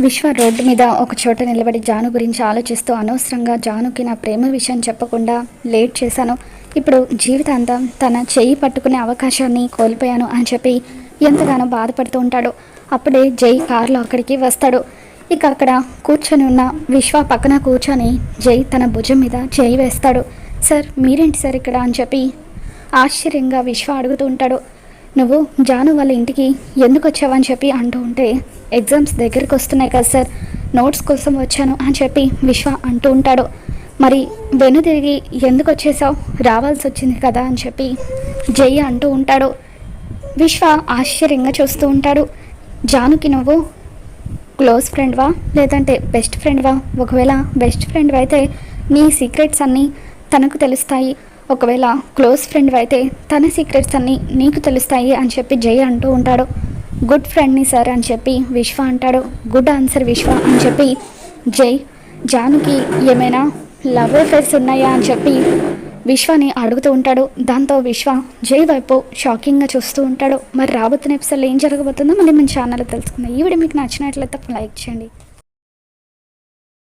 విశ్వ రోడ్డు మీద ఒక చోట నిలబడి జాను గురించి ఆలోచిస్తూ అనవసరంగా జానుకి నా ప్రేమ విషయం చెప్పకుండా లేట్ చేశాను. ఇప్పుడు జీవితాంతం తన చెయ్యి పట్టుకునే అవకాశాన్ని కోల్పోయాను అని చెప్పి ఎంతగానో బాధపడుతూ ఉంటాడు. అప్పుడే జై కారులో అక్కడికి వస్తాడు. ఇక అక్కడ కూర్చొని ఉన్న విశ్వ పక్కన కూర్చొని జై తన భుజం మీద చేయి వేస్తాడు. సార్ మీరేంటి సార్ ఇక్కడ? అని చెప్పి ఆశ్చర్యంగా విశ్వ అడుగుతూ ఉంటాడు. నువ్వు జాను వాళ్ళ ఇంటికి ఎందుకు వచ్చావని చెప్పి అంటూ ఉంటే ఎగ్జామ్స్ దగ్గరికి వస్తున్నాయి కదా సార్ నోట్స్ కోసం వచ్చాను అని చెప్పి విశ్వ అంటూ ఉంటాడు. మరి వెను తిరిగి ఎందుకు వచ్చేసావు? రావాల్సి వచ్చింది కదా అని చెప్పి జై అంటూ ఉంటాడు. విశ్వ ఆశ్చర్యంగా చూస్తూ ఉంటాడు. జానుకి నువ్వు క్లోజ్ ఫ్రెండ్వా? లేదంటే బెస్ట్ ఫ్రెండ్వా? ఒకవేళ బెస్ట్ ఫ్రెండ్ అయితే నీ సీక్రెట్స్ అన్నీ తనకు తెలుస్తాయి. ఒకవేళ క్లోజ్ ఫ్రెండ్ అయితే తన సీక్రెట్స్ అన్నీ నీకు తెలుస్తాయి అని చెప్పి జై అంటూ ఉంటాడు. గుడ్ ఫ్రెండ్ని సార్ అని చెప్పి విశ్వ అంటాడు. గుడ్ ఆన్సర్ విశ్వ అని చెప్పి జై. జానుకి ఏమైనా లవ్ అఫేర్స్ ఉన్నాయా అని చెప్పి విశ్వని అడుగుతూ ఉంటాడు. దాంతో విశ్వ జై వైపు షాకింగ్గా చూస్తూ ఉంటాడు. మరి రాబోతున్న ఎపిసోడ్లో ఏం జరగబోతుందో మళ్ళీ మన ఛానల్లో తెలుసుకుందాం. ఈ వీడియో మీకు నచ్చినట్లయితే లైక్ చేయండి.